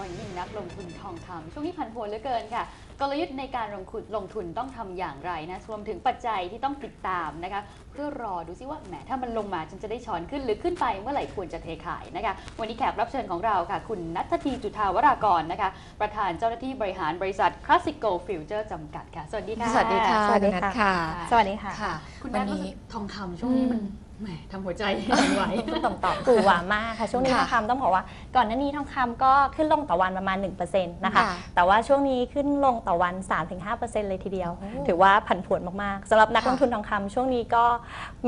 เพราะยิ่งนักลงทุนทองคำช่วงนี้ผันผวนเหลือเกินค่ะ กลยุทธ์ในการลงทุนลงทุนต้องทำอย่างไรนะรวมถึงปัจจัยที่ต้องติดตามนะคะ เพื่อรอดูซิว่าแหมถ้ามันลงมาฉันจะได้ช้อนขึ้นหรือขึ้นไปเมื่อไหร่ควรจะเทขายนะคะ วันนี้แขกรับเชิญของเราค่ะ คุณนัททีจุธาวรากรนะคะ ประธานเจ้าหน้าที่บริหารบริษัท Classico Future จำกัดค่ะ สวัสดีค่ะสวัสดีค่ะสวัสดีณนัทค่ะค่ะสวัสดีค่ะค่ะ คุณวันันทนี้ทองคำช่วงนี้มันอืม แหมทำหัวใจหวั่นไหวต้องต่อกูหวามากค่ะช่วงนี้ทค่ะองคำต้องบอกว่า ก่อนหน้านี้ทองคำก็ขึ้นลงต่อวันประมาณ1%นะคะค่ะแต่ว่าช่วงนี้ขึ้นลงต่อวัน 3-5%เลยทีเดียวโอ้ถือว่าผันผวนมากๆสำหรับนักค่ะลงทุนทองคำช่วงนี้ก็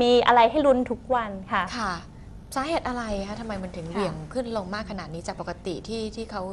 มีอะไรให้ลุ้นทุกวันค่ะ ค่ะ สาเหตุอะไรคะทำไมมันถึงค่ะเหวี่ยงขึ้นลงมากขนาดนี้จากปกติที่ที่เขา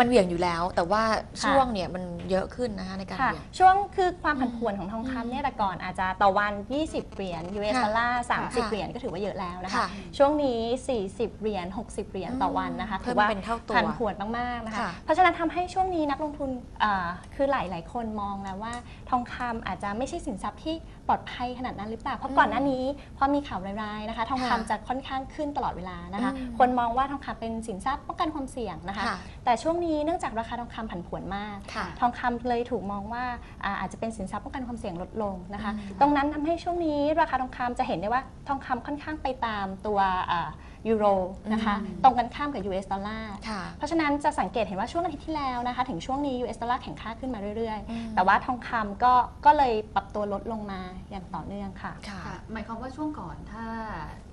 มันเหวี่ยงอยู่แล้ว แต่ว่าค่ะช่วงเนี่ยมันเยอะขึ้นนะคะในการค่ะเหวี่ยงช่วงคือความผันผวนของทองคำเนี่ยแต่ก่อนอาจจะต่อวัน 20 เหรียญ US ค่ะดอลลาร์ค่ะ30 เหรียญก็ถือว่าเยอะแล้วนะคะค่ะช่วงนี้ 40 เหรียญ60 เหรียญต่อวันนะคะเพิ่ถืมอว่าเป็นเท่าตัวผันผวนมากๆนะคะค่ะเพราะฉะนั้นทำให้ช่วงนี้นักลงทุนอ่าคือหลายๆ คนมองแล้วว่าทองคำอาจจะไม่ใช่สินทรัพย์ที่ ปลอดภัยขนาดนั้นหรือเปล่า เพราะก่อนหน้านี้พอมีข่าวร้ายๆนะคะ ทองคำค่ะจะค่อนข้างขึ้นตลอดเวลานะคะ อืมคนมองว่าทองคำเป็นสินทรัพย์ป้องกันความเสี่ยงนะคะ ค่ะ แต่ช่วงนี้เนื่องจากราคาทองคำผันผวนมาก ค่ะ ทองคำเลยถูกมองว่าอ่าอาจจะเป็นสินทรัพย์ป้องกันความเสี่ยงลดลงนะคะ อืมตรงนั้นทำให้ช่วงนี้ราคาทองคำจะเห็นได้ว่าทองคำค่อนข้างไปตามตัวอ่ายูโรนะคะ อืม ตรงกันข้ามกับ US ดอลลาร์ค่ะ เพราะฉะนั้นจะสังเกตเห็นว่าช่วงอาทิตย์ที่แล้วนะคะ ถึงช่วงนี้ US ดอลลาร์แข็งค่าขึ้นมาเรื่อยอืมๆแต่ว่าทองคำก็ก็เลยปรับตัวลดลงมาอย่างต่อเนื่องค่ะ ค่ะค่ะหมายความว่าช่วงก่อนถ้า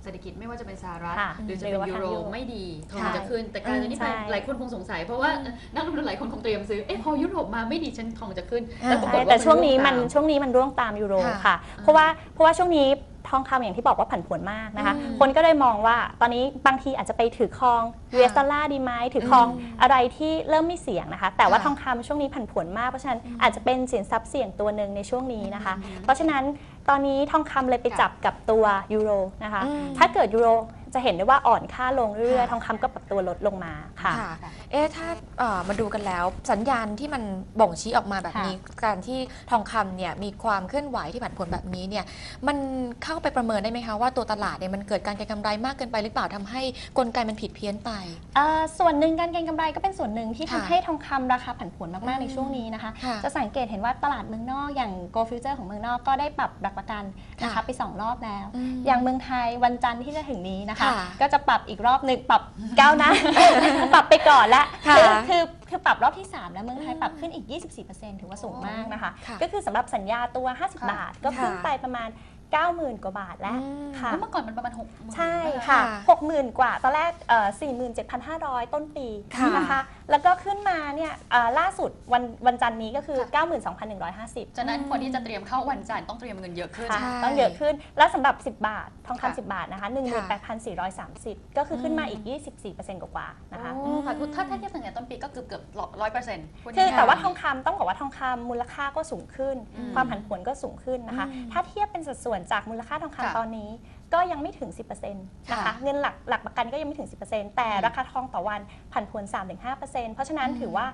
เศรษฐกิจไม่ว่าจะเป็นสหรัฐค่ะหรือจะหรืเป็นอว่ายูทางโรยุโรปไม่ดีทองใช่จะขึ้น แต่การนี้ไปใช่หลายคนคงสงสัย เพราะว่านักลงทุนหลายคนคงเตรียมซื้อเอ๊ะพอยุโรปมาไม่ดีฉันทองจะขึ้นอ่าแล้วปรากฏใช่ว่าแต่ช่วงนี้มันร่วงตาม ช่วงนี้มันร่วงตามยูโรค่ะ ค่ะเพราะว่าเพราะว่าช่วงนี้ ทองคำอย่างที่บอกว่าผันผวนมากนะคะ อืมคนก็เลยมองว่าตอนนี้บางทีอาจจะไปถือครอง US ดอลลาร์ดีไหมถือครองอืมอะไรที่เริ่มไม่เสี่ยงนะคะ แต่ว่าค่ะทองคำช่วงนี้ผันผวนมาก เพราะฉะนั้นอาจจะเป็นสินทรัพย์เสี่ยงตัวหนึ่งในช่วงนี้นะคะเพราะฉะนั้นตอนนี้ทองคำเลยไปจับกับตัวยูโรนะคะ อืมถ้าเกิดยูโรจะเห็นได้ว่าอ่อนค่าลงเรื่อยค่ะๆทองคำก็ปรับตัวลดลงมาค่ะ ค่ะ เอ๊ะ ถ้าเอ่อมาดูกันแล้ว สัญญาณที่มันบ่งชี้ออกมาแบบนี้ การที่ทองคำเนี่ยมีความเคลื่อนไหวที่ผันผวนแบบนี้เนี่ย มันเข้าไปประเมินได้ไหมคะว่าตัวตลาดเนี่ยมันเกิดการเก็งกำไรมากเกินไปหรือเปล่าทำให้กลไกมันผิดเพี้ยนไป เอ่อส่วนหนึ่งการเก็งกำไรก็เป็นส่วนหนึ่งที่ค่ะทำให้ทองคำราคาผันผวนมากๆในอืมช่วงนี้นะคะ ค่ะ จะสังเกตเห็นว่าตลาดเมืองนอกอย่าง Go Future ของเมืองนอกก็ได้ปรับหลักประกันนะคะค่ะไป 2 รอบแล้วอืมอย่างเมืองไทยวันจันทร์ที่จะถึงนี้นะคะ ค่ะก็จะปรับอีกรอบหนึ่งปรับก้าวหนะ ปรับไปก่อนแล้วค่ะคือคือคือปรับรอบที่ 3 แล้วเมืองไทยปรับขึ้นอีก 24%ถือว่าสูงมากนะคะ ค่ะก็คือสำหรับสัญญาตัว 50 บาท ก็ขึ้นค่ะไปประมาณ 90,000 กว่าบาทแล้วอืม ค่ะ แล้วเมื่อก่อนมันประมาณหกหมื่น ใช่นค่ะ ค่ะหกหมื่นกว่า ตอนแรกเอ่อ47,500 ต้นปีค่ะนะคะ แล้วก็ขึ้นมาเนี่ยเอ่อล่าสุดวันวันจันทร์นี้ก็คือ92,150 ฉะนั้นคนที่จะเตรียมเข้าวันจันทร์ต้องเตรียมเงินเยอะขึ้น ค่ะ ใช่ต้องเยอะขึ้น แล้วสำหรับ 10 บาท ทองค่ะ คำ10 บาทนะคะ 18,430 ก็คือขึ้นมาอีก 24%กว่าๆนะคะ โอ้ค่ะคือถ้าถ้าเทียบสัญญาต้นปีก็เกือบเกือบร้อยเปอร์เซ็นต์คือแต่ว่าทองคำต้องบอกว่าทองคำมูลค่าก็สูงขึ้น อืมความผันผวนก็สูงขึ้นนะคะอืมถ้าเทียบเป็นสัดส่วนจากมูลค่าทองค่ะคำตอนนี้ ก็ยังไม่ถึง 10%นะคะค่ะเงินหลักหลักประกันก็ยังไม่ถึง 10%แต่อืมราคาทองต่อวันผันผวน 3-5%เพราะฉะนั้นอืมถือว่า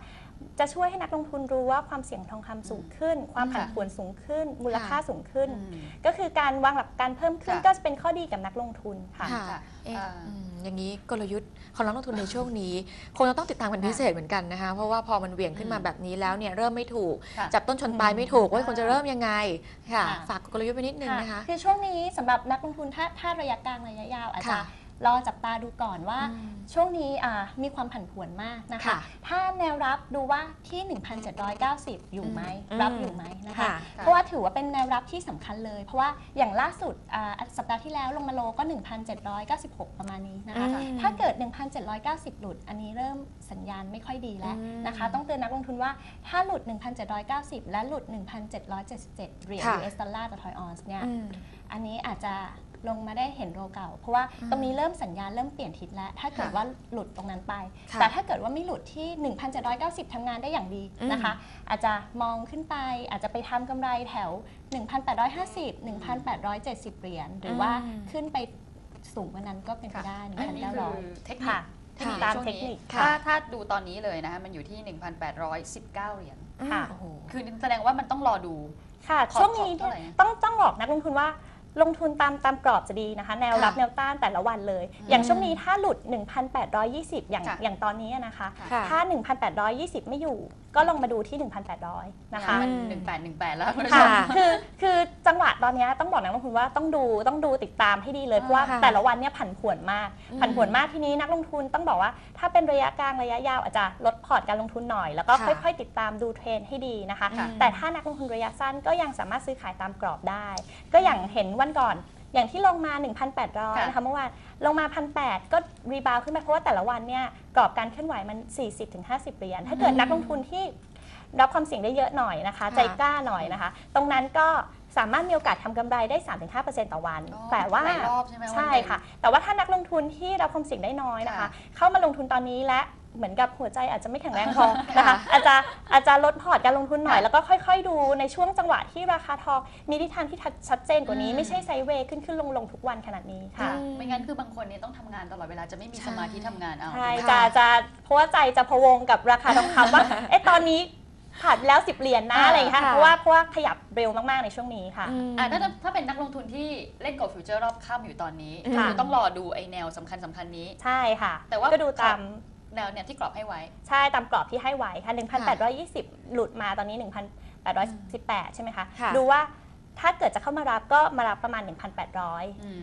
จะช่วยให้นักลงทุนรู้ว่าความเสี่ยงทองคำสูงขึ้น ความผันค่ะผวนสูงขึ้น มูลค่าสูงขึ้นอืมก็คือการวางหลักประกันเพิ่มขึ้นค่ะก็จะเป็นข้อดีกับนักลงทุนค่ะค่ะค่ะเอ๊ะอ่าอืมอย่างนี้กลยุทธ์ของนักลงทุนในช่วงนี้คงจะต้องติดตามเป็นพิเศษเหมือนกันนะคะเพราะว่าพอมันเหวี่ยงขึ้นมาอืมแบบนี้แล้วเนี่ยเริ่มไม่ถูกค่ะจับต้นชนปลายไม่ถูกว่าอ่าควรจะเริ่มยังไงค่ะค่ะฝากกลยุทธ์ไปนิดนึงค่ะนะคะคือช่วงนี้สำหรับนักลงทุนถ้าถ้าระยะกลางระยะยาวอาจจะ ค่ะรอจับตาดูก่อนว่าอืมช่วงนี้อ่ามีความผันผวนมากนะคะค่ะถ้าแนวรับดูว่าที่ 1,790 อยู่ไหมอืมรับอยู่ไหมนะคะค่ะเพราะว่าถือว่าเป็นแนวรับที่สำคัญเลย เพราะว่าอย่างล่าสุดอ่าสัปดาห์ที่แล้วลงมาโลก็ 1,796 ประมาณนี้นะคะอืมถ้าเกิด 1,790 หลุด อันนี้เริ่มสัญญาณไม่ค่อยดีแล้วอืมนะคะ ต้องเตือนนักลงทุนว่าถ้าหลุด 1,790 และหลุด 1,777เหรียญค่ะ US ดอลลาร์ต่อทอยออนซ์เนี่ยอืมอันนี้อาจจะ ลงมาได้เห็นโรเก่า เพราะว่าอืมตรงนี้เริ่มสัญญาณเริ่มเปลี่ยนทิศแล้ว ถ้าเกิดค่ะว่าหลุดตรงนั้นไปค่ะแต่ถ้าเกิดว่าไม่หลุดที่ 1,790ทำงานได้อย่างดีอืมนะคะ อาจจะมองขึ้นไป อาจจะไปทำกำไรแถว 1,850 1,870 เหรียญหรือว่าขึ้นไปสูงกว่านั้นก็เป็นไปได้อันนี้คือ1,900เทคนิค่ะคเทคนิคตามช่วงเทคนินี้คถ้าค่ะถ้าดูตอนนี้เลยนะคะมันอยู่ที่ 1,819 เหรียญค่ะโอ้โหคือแสดงว่ามันต้องรอดูค่ะขอช่วงนี้ขอเท่าไหร่เนี่ยต้องต้องบอกนักลงทุนว่า ลงทุนตามตามกรอบจะดีนะคะ แนวรับค่ะแนวต้านแต่ละวันเลย อย่างช่วงนี้ถ้าหลุด 1,820 อย่างค่ะอย่างตอนนี้นะคะ ค่ะ ถ้า 1,820 ไม่อยู่ ก็ลงมาดูที่ 1,800 นะคะ มันอืมหนึ่งแปดหนึ่งแปดแล้วคุณผู้ชค่ะม คือคือจังหวะตอนเนี้ยต้องบอกนักลงทุนว่าต้องดูต้องดูติดตามให้ดีเลย เพราะว่าค่ะแต่ละวันเนี่ยผันผวนมากอืมผันผวนมากทีนี้นักลงทุนต้องบอกว่า ถ้าเป็นระยะกลางระยะยาวอาจจะลดพอร์ตการลงทุนหน่อยแล้วก็ค่ะค่อยๆ ติดตามดูเทรนด์ให้ดีนะคะ ค่ะ แต่ถ้านักลงทุนระยะสั้นก็ยังสามารถซื้อขายตามกรอบได้ ก็อย่างเห็นวันก่อน อย่างที่ลงมา 1,800ค่ะนะคะเมื่อวานลงมา 1,800 ก็รีบาวขึ้นไปเพราะว่าแต่ละวันเนี่ยกรอบการเคลื่อนไหวมัน 40-50 เหรียญถ้าเกิดนักลงทุนที่รับความเสี่ยงได้เยอะหน่อยนะคะค่ะใจกล้าหน่อยนะคะ ตรงนั้นก็สามารถมีโอกาสทำกำไรได้ 3-5%ต่อวันอ๋อแต่ว่าหลายรอบใช่ไหมวันหนึ่งใช่ค่ะ แต่ว่าถ้านักลงทุนที่รับความเสี่ยงได้น้อยนะคะค่ะเข้ามาลงทุนตอนนี้และ เหมือนกับหัวใจอาจจะไม่แข็งแรงพอนะคะอาจจะอาจจะลดพอร์ตการลงทุนหน่อยค่ะแล้วก็ค่อยๆ ดูในช่วงจังหวะที่ราคาทองมีทิศทางที่ชัดเจนกว่านี้อืมไม่ใช่ไซด์เวย์ขึ้นขึ้นลงลงทุกวันขนาดนี้ค่ะค่ะไม่งั้นคือบางคนเนี่ยต้องทำงานตลอดเวลาจะไม่มีใช่สมาธิทำงานเอาใช่ถูกไหมจะจะเพราะว่าใจจะพะวงกับราคาทองคำว่าเอ๊ะตอนนี้ผ่านไปแล้ว10เหรียญนะอ่าอะไรอย่างเงี้ยค่ะค่ะเพราะว่าเพราะว่าขยับเร็วมากๆในช่วงนี้ค่ะอืมอะถ้าถ้าเป็นนักลงทุนที่เล่นกอล์ฟฟิวเจอร์รอบค่ำอยู่ตอนนี้ค่ะคือต้องรอดูไอแนวสำคัญสำคัญนี้ใช่ค่ะ แต่ว่าก็ดูตาม แนวเนี่ยที่กรอบให้ไว้ ใช่ตามกรอบที่ให้ไว้ค่ะ1,820 หลุดมาตอนนี้ 1,818 ใช่ไหมคะค่ะดูว่าถ้าเกิดจะเข้ามารับก็มารับประมาณ 1,800อืม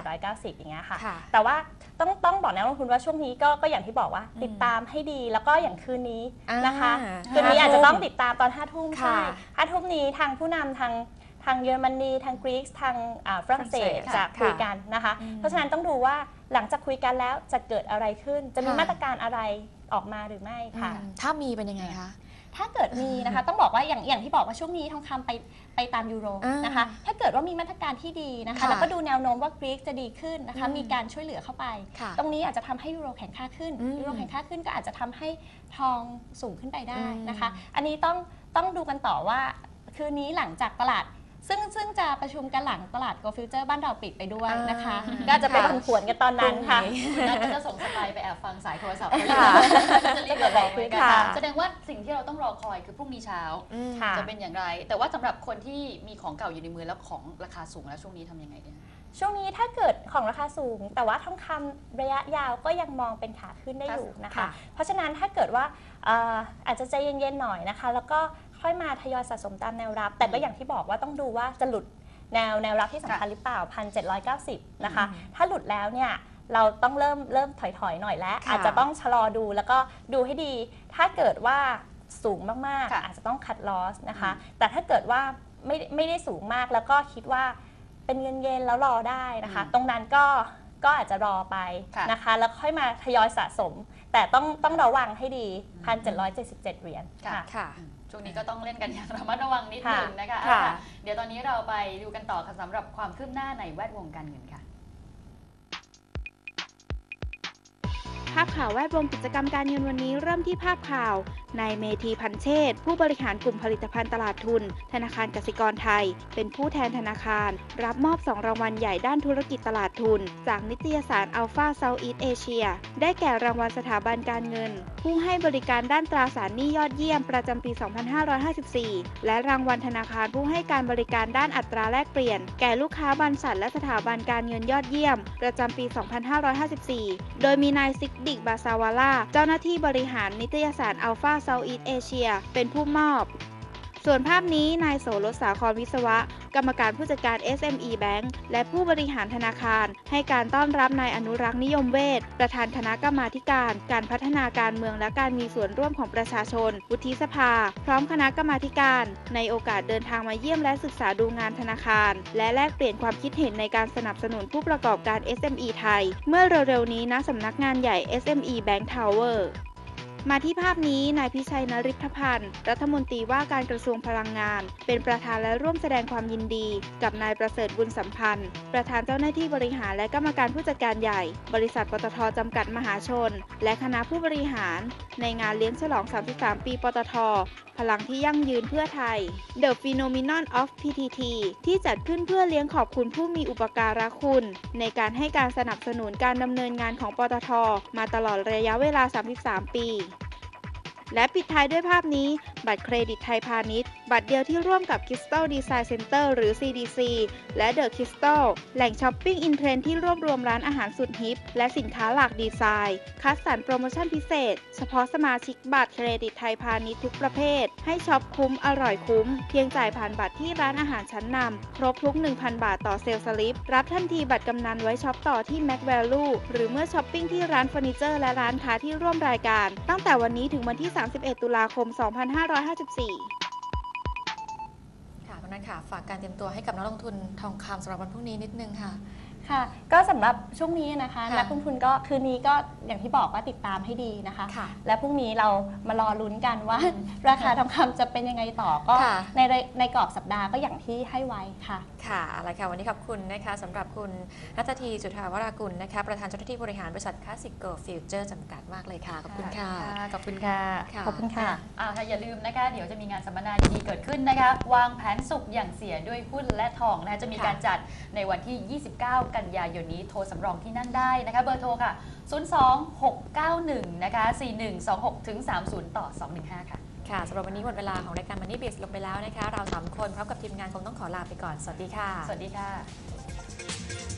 1,790 อย่างเงี้ยค่ะค่ะ แต่ว่าต้องต้องบอกนักลงทุนว่าช่วงนี้ก็ก็อย่างที่บอกว่าอืมติดตามให้ดีแล้วก็อย่างคืนนี้อ่านนะคะห้าคืนนี้อาจจะต้องทุ่มติดตามตอน5ทุ่มค่ะใช่ห้าทุ่มนี้ทางผู้นำทาง ทางเยอรมนีทางกรีซทางอ่าฝรั่งเศสฝรั่งเศสจะค่ะคุยกันนะคะอืมเพราะฉะนั้นต้องดูว่าหลังจากคุยกันแล้วจะเกิดอะไรขึ้น จะมีค่ะมาตรการอะไรออกมาหรือไม่ค่ะอืมถ้ามีเป็นยังไงคะถ้าเกิดมีนะคะต้องบอกว่าอย่างอย่างที่บอกว่าช่วงนี้ทองคำไปไปตามยูโรอ่านนะคะถ้าเกิดว่ามีมาตรการที่ดีนะคะค่ะแล้วก็ดูแนวโน้มว่ากรีกจะดีขึ้นนะคะอืมมีการช่วยเหลือเข้าไปค่ะตรงนี้อาจจะทำให้ยูโรแข็งค่าขึ้นอืมยูโรแข็งค่าขึ้นก็อาจจะทำให้ทองสูงขึ้นไปได้อืมนะคะ อันนี้ต้องต้องดูกันต่อว่าคืนนี้หลังจากตลาด ซึ่งซึ่งจะประชุมกันหลังตลาดโกลฟิวเจอร์บ้านเราปิดไปด้วยนะคะอ่าก็จะไปผันผวนกันตอนนั้นค่ะเราก็จะส่งสไตล์ไปแอบฟังสายโทรศัพท์ค่ะจะรีบอะไรเหมือนกันค่ะแสดงว่าสิ่งที่เราต้องรอคอยคือพรุ่งนี้เช้าอืมค่ะจะเป็นอย่างไร แต่ว่าสำหรับคนที่มีของเก่าอยู่ในมือแล้วของราคาสูงแล้วช่วงนี้ทำยังไงเนี่ยช่วงนี้ถ้าเกิดของราคาสูง แต่ว่าทองคำระยะยาวก็ยังมองเป็นขาขึ้นได้อยู่นะคะค่ะเพราะฉะนั้นถ้าเกิดว่าเอ่ออาจจะใจเย็นๆหน่อยนะคะ แล้วก็ ค่อยมาทยอยสะสมตามแนวรับ แต่ก็อย่างที่บอกว่าต้องดูว่าจะหลุดแนวแนวรับที่สำคัญหรือเปล่า 1,790 นะคะอืมถ้าหลุดแล้วเนี่ยเราต้องเริ่มเริ่มถอยๆหน่อยแล้วค่ะอาจจะต้องชะลอดูแล้วก็ดูให้ดี ถ้าเกิดว่าสูงมากค่ะๆอาจจะต้องคัดลอสนะคะอืมแต่ถ้าเกิดว่าไม่ไม่ได้สูงมากแล้วก็คิดว่าเป็นเงินเย็นแล้วรอได้นะคะอืมตรงนั้นก็ก็อาจจะรอไปค่ะนะคะ แล้วค่อยมาทยอยสะสม แต่ต้องต้องระวังให้ดี 1,777 เหรียญค่ะค่ะค่ะอืม ช่วงนี้ก็ต้องเล่นกันอย่างระมัดระวังนิดนึงนะคะค่ะอะ เดี๋ยวตอนนี้เราไปดูกันต่อค่ะสำหรับความคืบหน้าในแวดวงการเงินค่ะ ภาพข่าวแวดวงกิจกรรมการเงินวันนี้เริ่มที่ภาพข่าว นายเมธีพันเชษผู้บริหารกลุ่มผลิตภัณฑ์ตลาดทุน ธนาคารกสิกรไทย เป็นผู้แทนธนาคาร รับมอบ2รางวัลใหญ่ด้านธุรกิจตลาดทุน จากนิตยสารอัลฟาเซาท์อีสเอเชียได้แก่รางวัลสถาบันการเงิน ผู้ให้บริการด้านตราสารหนี้ยอดเยี่ยมประจำปี 2554 และรางวัลธนาคารผู้ให้การบริการด้านอัตราแลกเปลี่ยน แก่ลูกค้าบรรษัทและสถาบันการเงินยอดเยี่ยม ประจำปี 2554 โดยมีนายซิกดิกบาซาวาล่าเจ้าหน้าที่บริหารนิตยสารอัลฟาเซาท์อีสเอเชียเป็นผู้มอบ ส่วนภาพนี้นายโสรสสาครวิศวะ กรรมการผู้จัดการ SME Bank และผู้บริหารธนาคาร ให้การต้อนรับนายอนุรักษ์นิยมเวทประธานคณะกรรมาการ การพัฒนาการเมืองและการมีส่วนร่วมของประชาชน วุฒิสภา พร้อมคณะกรรมาการ ในโอกาสเดินทางมาเยี่ยมและศึกษาดูงานธนาคาร และแลกเปลี่ยนความคิดเห็นในการสนับสนุนผู้ประกอบการ SME ไทย เมื่อเร็วๆนี้ณสำนักงานใหญ่ SME Bank Tower มาที่ภาพนี้นายพิชัยนริธพันธ์ รัฐมนตรีว่าการกระทรวงพลังงาน เป็นประธานและร่วมแสดงความยินดี กับนายประเสริฐบุญสัมพันธ์ ประธานเจ้าหน้าที่บริหารและกรรมการผู้จัดการใหญ่ บริษัทปตทจำกัดมหาชน และคณะผู้บริหาร ในงานเลี้ยงฉลอง 33 ปีปตท พลังที่ยั่งยืนเพื่อไทย The Phenomenon of PTT ที่จัดขึ้นเพื่อเลี้ยงขอบคุณผู้มีอุปการะคุณ ในการให้การสนับสนุนการดำเนินงานของปตท มาตลอดระยะเวลา 33 ปี และปิดท้ายด้วยภาพนี้ บัตรเครดิตไทยพาณิชย์ บัตรเดียวที่ร่วมกับ Crystal Design Center หรือ CDC และ The Crystal แหล่งช้อปปิ้งอินเทรนที่รวบรวมร้านอาหารสุดฮิป และสินค้าหลากดีไซน์ คัดสรรโปรโมชั่นพิเศษ เฉพาะสมาชิกบัตรเครดิตไทยพาณิชย์ทุกประเภท ให้ช็อปคุ้มอร่อยคุ้ม เพียงจ่ายผ่านบัตรที่ร้านอาหารชั้นนำครบทุก 1,000 บาทต่อเซลล์สลิป รับทันทีบัตรกำนันไว้ช็อปต่อที่ Mac Value หรือเมื่อช้อปปิ้งที่ร้านเฟอร์นิเจอร์และร้านค้าที่ร่วมรายการ ตั้งแต่วันนี้ถึงวันที่ 31 ตุลาคม 2554 ค่ะ ฝากการเตรียมตัวให้กับนักลงทุนทองคำสำหรับวันพรุ่งนี้นิดนึงค่ะ ค่ะ ก็สำหรับช่วงนี้นะคะค่ะนักลงทุนก็คืนนี้ก็อย่างที่บอกว่าติดตามให้ดีนะคะ ค่ะและพรุ่งนี้เรามารอลุ้นกันว่า ราคาทองคำจะเป็นยังไงต่อก็ค่ะ ในในในกรอบสัปดาห์ก็อย่างที่ให้ไว้ค่ะ ค่ะเอาละค่ะ วันนี้ขอบคุณนะคะสำหรับคุณนัททีจุธาวรากุลนะคะ ประธานเจ้าหน้าที่บริหารบริษัทคลาสสิกเกิลฟิวเจอร์จำกัดมากเลยค่ะ ขอบคุณค่ะขอบคุณค่ะค่ะ ขอบคุณค่ะ อ่าค่ะอย่าลืมนะคะ เดี๋ยวจะมีงานสัมมนาดีๆเกิดขึ้นนะคะ วางแผนสุขอย่างเสียด้วยหุ้นและทองนะคะจะมีค่ะการจัดในวันที่ 29กันยายนนี้โทรสำรองที่นั่งได้นะคะ เบอร์โทรค่ะ 02691 นะคะ 4126ถึง30 ต่อ 215 ค่ะ ค่ะสำหรับวันนี้หมดเวลาของรายการมันนี่บิสลงไปแล้วนะคะ เราสามคนพร้อมกับทีมงานคงต้องขอลาไปก่อน สวัสดีค่ะ สวัสดีค่ะ